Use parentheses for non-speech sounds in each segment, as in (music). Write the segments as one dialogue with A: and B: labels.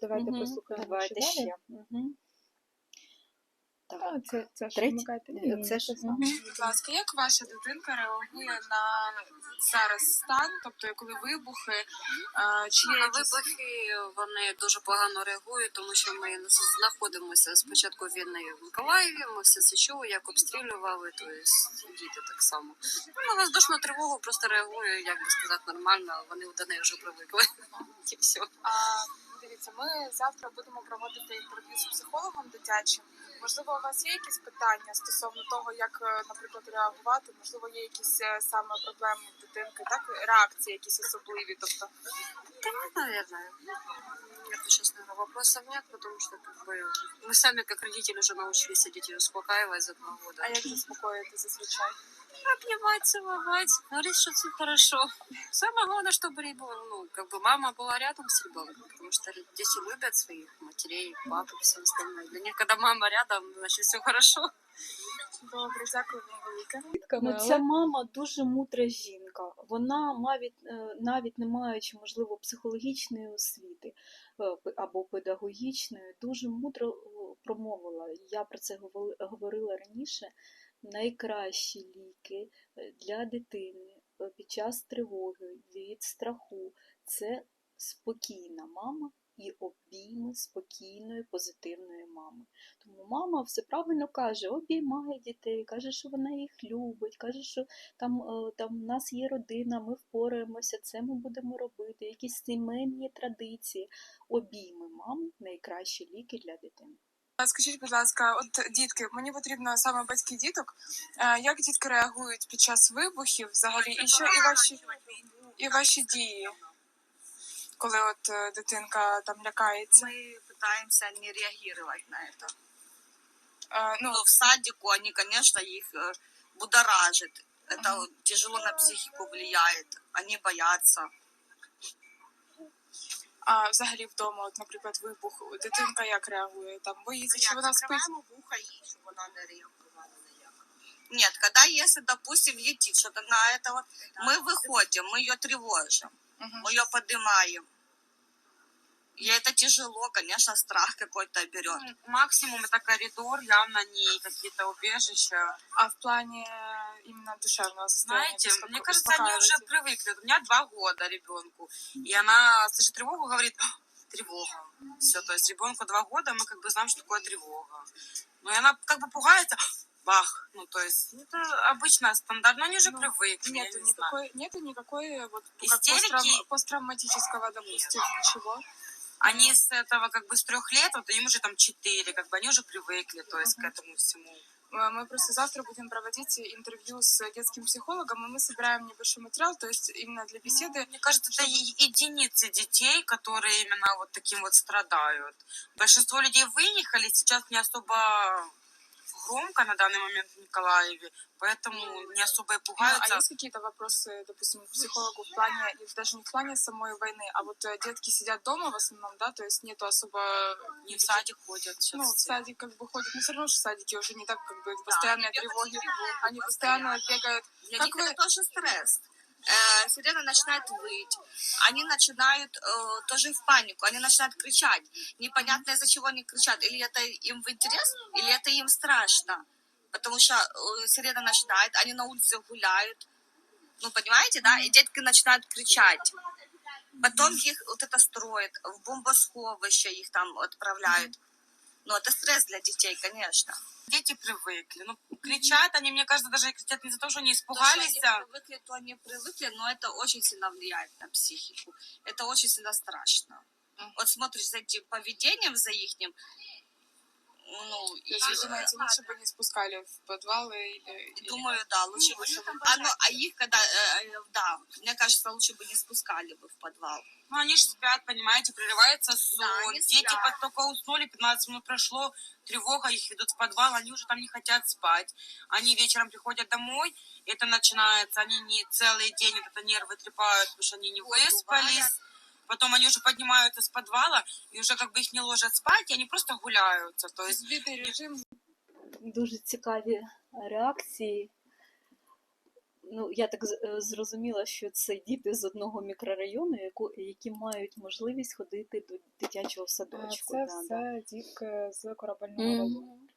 A: давайте
B: Мгм.
A: послухаємо
B: Давайте
A: ще далі.
B: Так.
A: А, це, це ж
B: Третє? Ні, це ж-
A: саме.
B: мгм.
C: Будь ласка, як ваша дитинка реагує на зараз стан, тобто коли вибухи, е, чи
D: На вибухи вони дуже погано реагують, тому що ми знаходимося з початку війни в Миколаєві. Ми все це чули, як обстрілювали, то є діти так само. Ну, на воздушну тривогу просто реагують, як би сказати, нормально. Вони до неї вже привикли. (laughs) І все.
C: А, дивіться, ми завтра будемо проводити інтерв'ю з психологом дитячим. Можливо, у вас є якісь питання стосовно того, як, е, наприклад, реагувати? Можливо, є якісь е, саме проблеми в дитинки, так реакції якісь особливі. Тобто,
D: Да, наверное. Нет, честно вопросов нет, потому что как бы, мы сами, как родители, уже научились детей успокаивать за два года.
C: а як заспокоїти зазвичай?
D: обнимать, целовать, говорить, что все хорошо. Самое главное, чтобы ребенок, ну, как бы мама была рядом с ребенком, потому что дети любят своих матерей, пап и все остальное. Для них, когда мама рядом, значит, все хорошо.
C: Добре, дякую вам велике.
B: Ну,
A: Але-
B: ця мама дуже мудра жінка. Вона навіть, е, навіть не маючи, можливо, психологічної освіти е, п- або педагогічної, дуже мудро е, промовила. Я про це говори- говорила раніше. Найкращі ліки е, для дитини е, під час тривоги від страху це спокійна мама і обійми спокійної, позитивної мами. Тому мама все правильно каже, обіймає дітей, каже, що вона їх любить, каже, що там, е, там в нас є родина, ми впораємося, це ми будемо робити, якісь сімейні традиції. Обійми мами найкращі ліки для дитини.
C: А Скажіть, будь ласка, от дітки, мені потрібно саме батьки діток. Е, Як дітки реагують під час вибухів взагалі, і що і ваші і ваші дії, коли от е, дитинка там лякається?
E: Мы пытаемся не реагировать на это.
C: Е, Ну
E: Но в садику они, конечно, их э, будоражит. Это вот тяжело на психику влияет. Они боятся.
C: а взагалі вдома, от, наприклад, вибух, дитинка як реагує? Там боїться, чи вона спить?
E: вуха їй, щоб вона не реагувала ніяк. Нет, когда если, допустим, летит что-то на это вот, мы выходим, мы ее тревожим,
C: Мгм.
E: мы ее поднимаем. И это тяжело, конечно, страх какой-то берет.
D: Ну, Максимум это коридор, явно не какие-то убежища.
C: А в плані е, іменно душевного состояния?
D: Знаете,
C: успоко-
D: мне кажется, они уже привыкли. У меня два года ребенку. И она слышит тревогу, говорит, «А, тревога. Все, то есть ребенку два года, мы как бы знаем, что такое тревога. Ну и она как бы пугается, бах. Ну, то есть, это обычно стандартно, они уже
C: Ну,
D: привыкли,
C: Нету
D: не знаю.
C: никакой, нету никакой вот
D: Истерики?
C: посттравма- посттравматического, допустим, ничего.
D: Они с этого как бы с трех лет, вот им уже там четыре, как бы они уже привыкли, то есть к этому всему.
C: Э, Мы просто завтра будем проводить интервью с детским психологом, и мы собираем небольшой материал, то есть именно для беседы.
D: Мне кажется, это е- единицы детей, которые именно вот таким вот страдают. Большинство людей выехали, сейчас не особо громко на данный момент в Николаеве, поэтому не особо и
C: Ну, а
D: пугаются.
C: есть какие-то вопросы, допустим, психологу в плане, даже не в плане самой войны, а вот э, детки сидят дома в основном, да, то есть нету особо...
D: Не в садик ходят сейчас.
C: Ну, в садик как бы ходят, но все равно же садики уже не так, как бы, постоянные тревоги. Они постоянно бегают.
E: Для
C: Как
E: них
C: вы-
E: это тоже стресс. Э, сирена начинает выть, они начинают э, тоже в панику, они начинают кричать. Непонятно из-за чего они кричат. Или это им в интерес, или это им страшно. Потому что э, сирена начинает, они на улице гуляют. Ну, понимаете, да? И детки начинают кричать. Потом их вот это строят, в бомбосховище их там отправляют. Ну, это стресс для детей, конечно.
D: Дети привыкли. Ну, кричат они, мне кажется, даже кричат не за то, что они
E: То, что
D: испугались,
E: они
D: а
E: привыкли, то они привыкли, но это очень сильно влияет на психику. Это очень сильно страшно.
C: Мгм.
E: Вот смотришь за этим поведением, за их, ну,
C: То
E: и,
C: есть вы думаете, лучше бы не спускали в подвалы или... или-
E: думаю, да, лучше бы, чтобы... А, ну, а их, когда, э, э, да, мне кажется, лучше бы не спускали бы в подвал.
D: Ну, они же спят, понимаете, прерывается сон.
E: Да, они
D: Дети
E: спят.
D: под- только уснули, 15 минут прошло, тревога, их ведут в подвал, они уже там не хотят спать. Они вечером приходят домой, это начинается, они не целый день вот это нервы трепают, потому что они не
E: Ой,
D: выспались.
E: бывает.
D: Потом они уже поднимаются с подвала, и уже как бы их не ложат спать, и они просто гуляются. То есть
C: Сбитый режим,
B: Дуже цікаві реакції. ну, я так з- е, зрозуміла, що це діти з одного мікрорайону, яку, які мають можливість ходити до дитячого
C: Е,
B: садочку.
C: Це
B: да, да.
C: все дітки з корабельного району.
B: Мгм.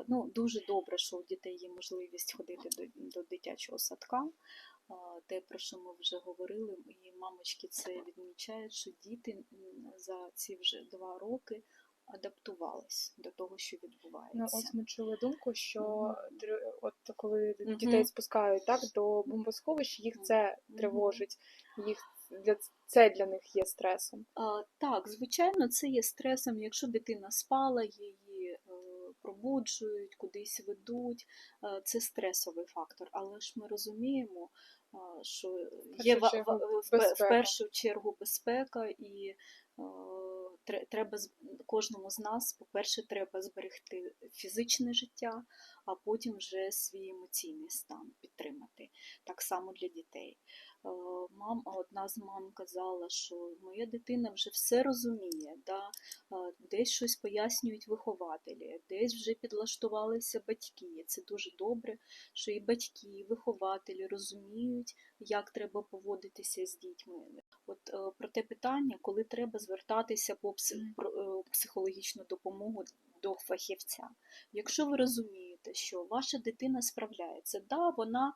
B: Е, Ну, дуже добре, що у дітей є можливість ходити до, до дитячого садка. Те, про що ми вже говорили, і мамочки це відмічають, що діти за ці вже два роки адаптувались до того, що
C: Ну,
B: відбувається.
C: ось ми чули думку, що
B: Мгм.
C: тр- от коли
B: Мгм.
C: дітей спускають так до бомбосховищ, їх це
B: Мгм.
C: тривожить, їх для це для них є стресом.
B: А, так, звичайно, це є стресом. Якщо дитина спала, її е, пробуджують, кудись ведуть, е, це стресовий фактор. Але ж ми розуміємо, що є в, в,
C: в
B: першу чергу безпека, і е, треба кожному з нас, по-перше, треба зберегти фізичне життя, а потім вже свій емоційний стан підтримати. Так само для дітей. Е, Мам, одна з мам казала, що моя дитина вже все розуміє, да? десь щось пояснюють вихователі, десь вже підлаштувалися батьки. Це дуже добре, що і батьки, і вихователі розуміють, як треба поводитися з дітьми. От е, про те питання, коли треба звертатися по е, психологічну допомогу до фахівця. Якщо ви розумієте, що ваша дитина справляється, да, вона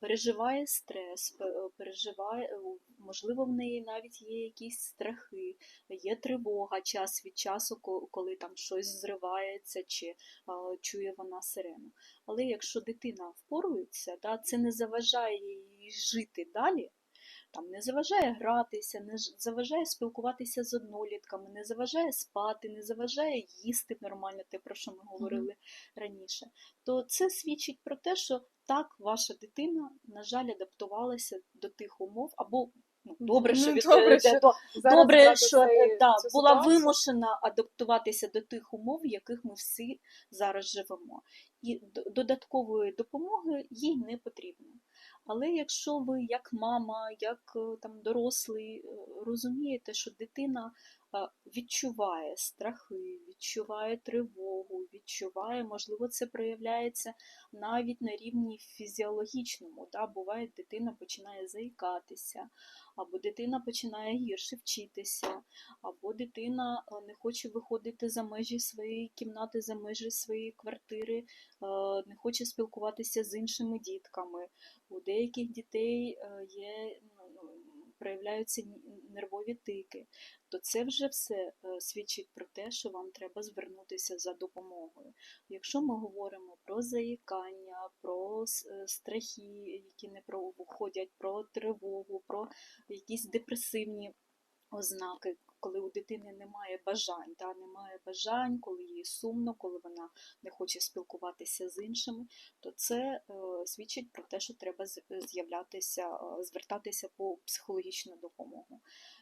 B: переживає стрес, е, переживає, е, можливо, в неї навіть є якісь страхи, є тривога час від часу, коли там щось зривається чи чує вона сирену. Але якщо дитина впорується, да, це не заважає їй жити далі. Там не заважає гратися, не заважає спілкуватися з однолітками, не заважає спати, не заважає їсти нормально, те, про що ми говорили раніше, то це свідчить про те, що так, ваша дитина, на жаль, адаптувалася до тих умов, або ну, добре,
C: Ну,
B: що від
C: добре,
B: е,
C: що
B: до- добре, що
C: цей-
B: е, да,
C: цю
B: була
C: ситуацію.
B: вимушена адаптуватися до тих умов, в яких ми всі зараз живемо. І додаткової допомоги їй не потрібно. Але якщо ви, як мама, як е, там дорослий, е, розумієте, що дитина відчуває страхи, відчуває тривогу, відчуває, можливо, це проявляється навіть на рівні фізіологічному. Да? Буває, дитина починає заїкатися, або дитина починає гірше вчитися, або дитина е, не хоче виходити за межі своєї кімнати, за межі своєї квартири, е, не хоче спілкуватися з іншими дітками. У деяких дітей е, є проявляються нервові тики, то це вже все е, свідчить про те, що вам треба звернутися за допомогою. Якщо ми говоримо про заїкання, про е, страхи, які не проходять, про тривогу, про якісь депресивні ознаки, коли у дитини немає бажань, та, немає бажань, коли їй сумно, коли вона не хоче спілкуватися з іншими, то це е, свідчить про те, що треба з'являтися, е, звертатися по психологічну допомогу.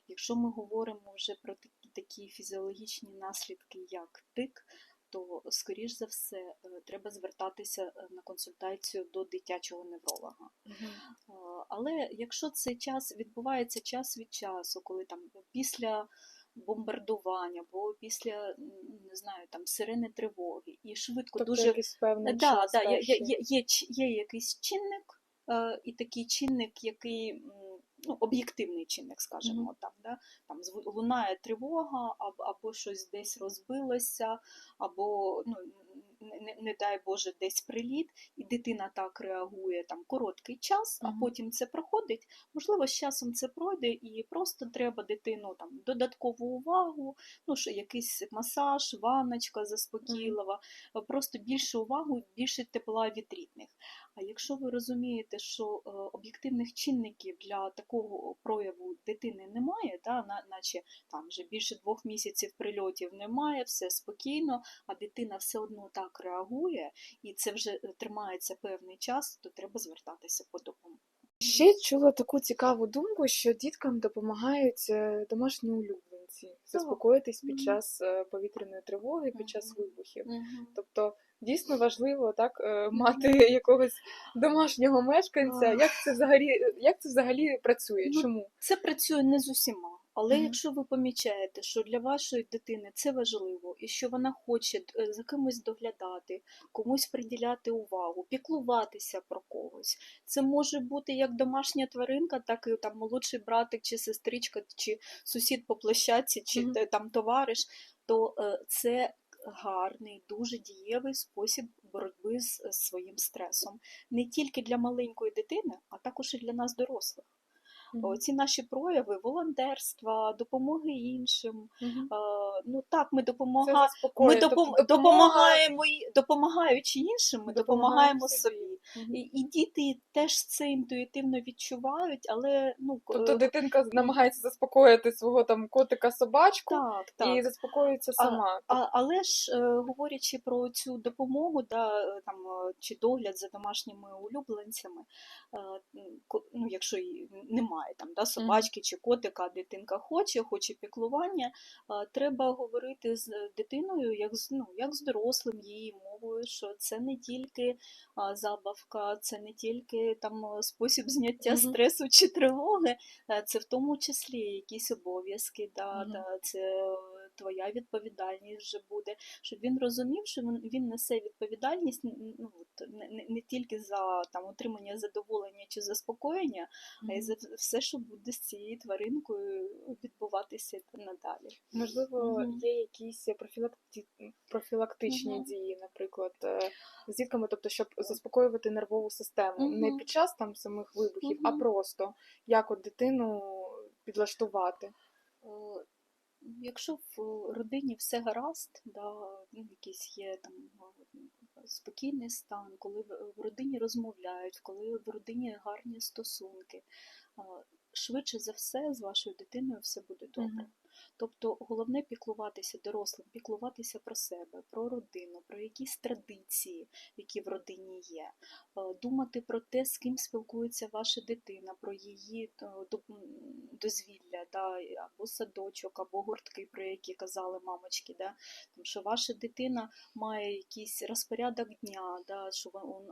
B: Якщо ми говоримо вже про такі фізіологічні наслідки, як тик, то, скоріш за все, е, треба звертатися е, на консультацію до дитячого невролога. Е, Але якщо цей час відбувається час від часу, коли там після бомбардування або після не знаю там сирени тривоги, і швидко
C: Тобто
B: дуже
C: певний
B: да,
C: час
B: да, є, є, є, є, є якийсь чинник, і такий чинник, який ну, об'єктивний чинник, скажімо
C: Мгм.
B: так, да? там лунає тривога, або, або щось десь розбилося, або ну, не, не, дай Боже, десь приліт, і дитина так реагує там короткий час, а потім це проходить. Можливо, з часом це пройде, і просто треба дитину там додаткову увагу, ну що якийсь масаж, ванночка заспокійлива, просто більше увагу, більше тепла від рідних. А якщо ви розумієте, що е, об'єктивних чинників для такого прояву дитини немає, да, на, наче там вже більше двох місяців прильотів немає, все спокійно, а дитина все одно так реагує, і це вже е, тримається певний час, то треба звертатися по допомогу.
C: Ще чула таку цікаву думку, що діткам допомагають е, домашні улюбленці заспокоїтись під час е, повітряної тривоги, під час вибухів. Тобто дійсно важливо так мати (laughs) якогось домашнього мешканця. Як це взагалі як це взагалі працює?
B: Ну,
C: Чому?
B: Це працює не з усіма. Але
C: Мгм.
B: якщо ви помічаєте, що для вашої дитини це важливо, і що вона хоче е, за кимось доглядати, комусь приділяти увагу, піклуватися про когось, це може бути як домашня тваринка, так і там молодший братик чи сестричка, чи сусід по площадці, чи
C: Мгм.
B: те- там товариш, то е, це гарний, дуже дієвий спосіб боротьби з е, своїм стресом. Не тільки для маленької дитини, а також і для нас, дорослих.
C: Мгм.
B: Ці наші прояви волонтерства, допомоги іншим. Е, Ну так, ми
C: Це
B: допомагаємо. Ми допом- допомагаємо, допомагаючи іншим, ми
C: Допомагаємо
B: допомагаємо
C: собі.
B: собі. І, і діти теж це інтуїтивно відчувають, але ну
C: Тобто
B: е,
C: дитинка намагається заспокоїти свого там котика собачку
B: так, так.
C: і заспокоюється сама.
B: А, але ж е, говорячи про цю допомогу, да, е, там, чи догляд за домашніми улюбленцями, е, ну, якщо немає там, да, собачки чи котика, дитинка хоче, хоче піклування, е, треба говорити з дитиною як з, ну, як з дорослим її мовою, що це не тільки а, забавка, це не тільки там е, спосіб зняття
C: Мгм.
B: стресу чи тривоги, е, це в тому числі якісь обов'язки, да,
C: Мгм.
B: да, це твоя відповідальність вже буде, щоб він розумів, що він, він несе відповідальність ну, не, не, не тільки за там, отримання задоволення чи заспокоєння, а й за все, що буде з цією тваринкою відбуватися надалі.
C: Можливо,
B: Мгм.
C: є якісь профілакті... профілактичні
B: Мгм.
C: дії, наприклад, е, з дітками, тобто, щоб заспокоювати нервову систему. Не під час там самих вибухів, а просто як от дитину підлаштувати.
B: Е, Якщо в родині все гаразд, да, ну, якийсь є там е, спокійний стан, коли в родині розмовляють, коли в родині гарні стосунки, е, швидше за все з вашою дитиною все буде добре. Тобто головне піклуватися дорослим, піклуватися про себе, про родину, про якісь традиції, які в родині є, Е, думати про те, з ким спілкується ваша дитина, про її е, дозвілля, да, або садочок, або гуртки, про які казали мамочки. Да, тому що ваша дитина має якийсь розпорядок дня, да, що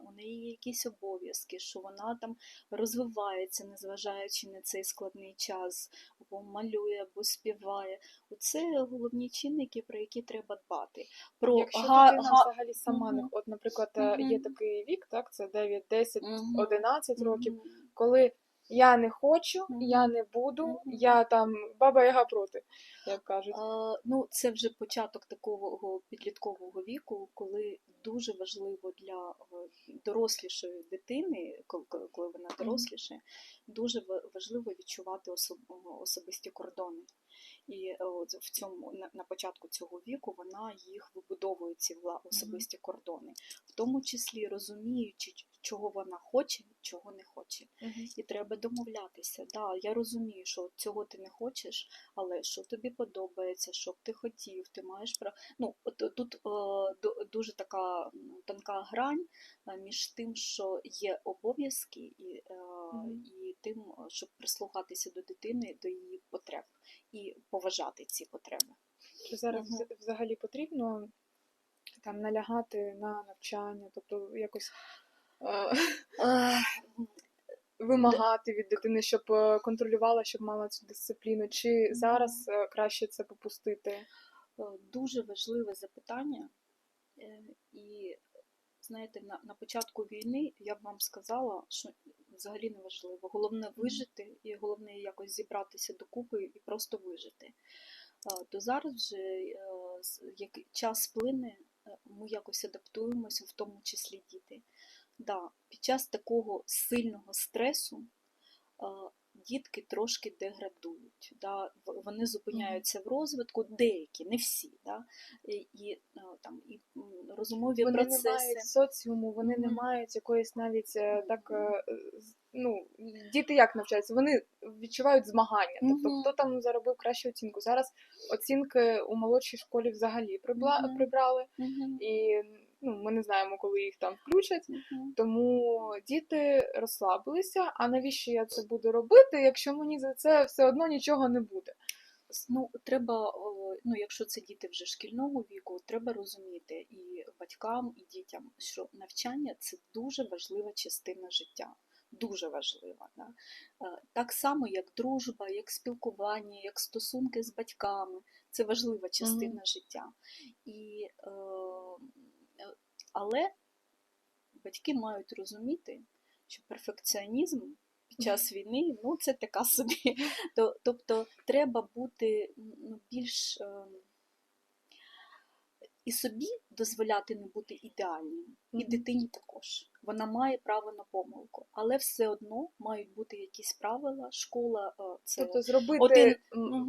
B: у неї є якісь обов'язки, що вона там розвивається, незважаючи на цей складний час, або малює, або співає. Оце головні чинники, про які треба дбати. Про
C: Якщо
B: га-
C: дитина взагалі сама не
B: Мгм.
C: от, наприклад, е, є такий вік, так, це 9, 10,
B: Мгм.
C: 11 років,
B: Мгм.
C: коли я не хочу,
B: Мгм.
C: я не буду,
B: Мгм.
C: я там баба яга проти, як кажуть.
B: А, Ну, це вже початок такого підліткового віку, коли дуже важливо для е, дорослішої дитини, коли- вона доросліше, дуже важливо відчувати особ- особисті кордони. І е, от в цьому на, початку цього віку вона їх вибудовує ці особисті кордони, в тому числі розуміючи, чого вона хоче, чого не хоче. І треба домовлятися. Да, я розумію, що цього ти не хочеш, але що тобі подобається, що б ти хотів, ти маєш право. Ну, от, тут е, дуже така тонка грань е, між тим, що є обов'язки, і, е,
C: Мгм.
B: і тим, щоб прислухатися до дитини, до її потреб і поважати ці потреби.
C: Чи зараз вз- взагалі потрібно там налягати на навчання, тобто якось вимагати від дитини, щоб е, контролювала, щоб мала цю дисципліну, чи зараз е, краще це попустити?
B: Е, Дуже важливе запитання. Е, І знаєте, на, на початку війни я б вам сказала, що взагалі не важливо. Головне вижити і головне якось зібратися докупи і просто вижити. Е, То зараз вже е, як час плине, е, ми якось адаптуємося, в тому числі діти. Да, під час такого сильного стресу е, дітки трошки деградують. Да? Вони зупиняються в розвитку, деякі, не всі. Да? І, е, там, і розумові
C: Вони
B: процеси.
C: не мають соціуму, вони не мають якоїсь навіть е, так. Ну, діти як навчаються? Вони відчувають змагання. Тобто,
B: Мгм.
C: хто там заробив кращу оцінку? Зараз оцінки у молодшій школі взагалі прибла...
B: Мгм.
C: прибрали,
B: Мгм,
C: і ну, ми не знаємо, коли їх там включать.
B: мгм.
C: Тому діти розслабилися. А навіщо я це буду робити, якщо мені за це все одно нічого не буде?
B: Ну, треба, ну, якщо це діти вже шкільного віку, треба розуміти і батькам, і дітям, що навчання це дуже важлива частина життя. дуже важлива. Да? Е, Так само, як дружба, як спілкування, як стосунки з батьками. Це важлива частина життя. І, е, але батьки мають розуміти, що перфекціонізм під час війни ну, це така собі. Тобто треба бути ну, більш ем, і собі дозволяти не бути ідеальним, і дитині також. Вона має право на помилку, але все одно мають бути якісь правила. Школа е, це
C: Тобто зробити
B: Один-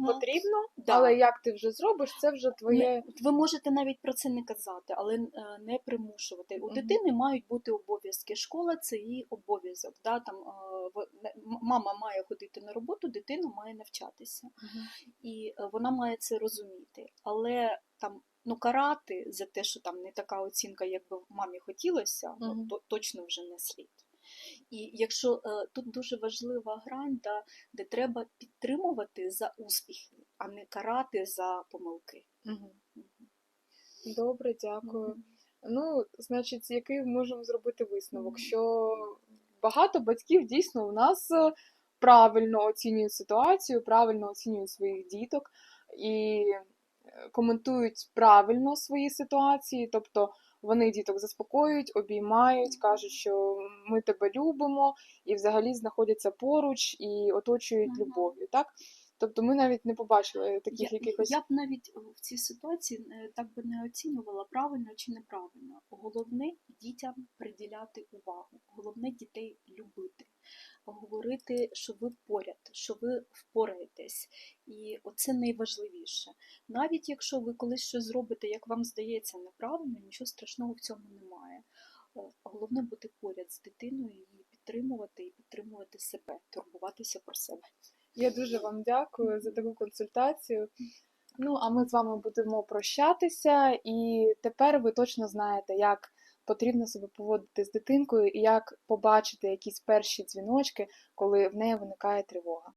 C: потрібно,
B: Да.
C: але як ти вже зробиш, це вже твоє.
B: Ви можете навіть про це не казати, але е, не примушувати. У дитини мають бути обов'язки. Школа це її обов'язок. Да? Там, е, мама має ходити на роботу, дитина має навчатися.
C: Мгм.
B: І вона має це розуміти. Але там ну карати за те, що там не така оцінка, як би мамі хотілося, ну,
C: Мгм.
B: то точно вже не слід. І якщо е, тут дуже важлива грань, да, де треба підтримувати за успіхи, а не карати за помилки.
C: Мгм. Добре, дякую. Ну, значить, який можемо зробити висновок?
B: Мгм.
C: Що багато батьків дійсно у нас е, правильно оцінюють ситуацію, правильно оцінюють своїх діток і коментують правильно свої ситуації, тобто вони діток заспокоюють, обіймають, кажуть, що ми тебе любимо, і взагалі знаходяться поруч і оточують любов'ю. Так? Тобто ми навіть не побачили таких
B: Я,
C: якихось.
B: я б навіть е, в цій ситуації е, так би не оцінювала правильно чи неправильно. Головне дітям приділяти увагу, головне дітей любити, говорити, що ви поряд, що ви впораєтесь. І оце найважливіше. Навіть якщо ви колись щось зробите, як вам здається, неправильно, нічого страшного в цьому немає. Е, Головне бути поряд з дитиною, її підтримувати і підтримувати себе, турбуватися про себе.
C: Я дуже вам дякую за таку консультацію. Ну, а ми з вами будемо прощатися, і тепер ви точно знаєте, як потрібно себе поводити з дитинкою і як побачити якісь перші дзвіночки, коли в неї виникає тривога.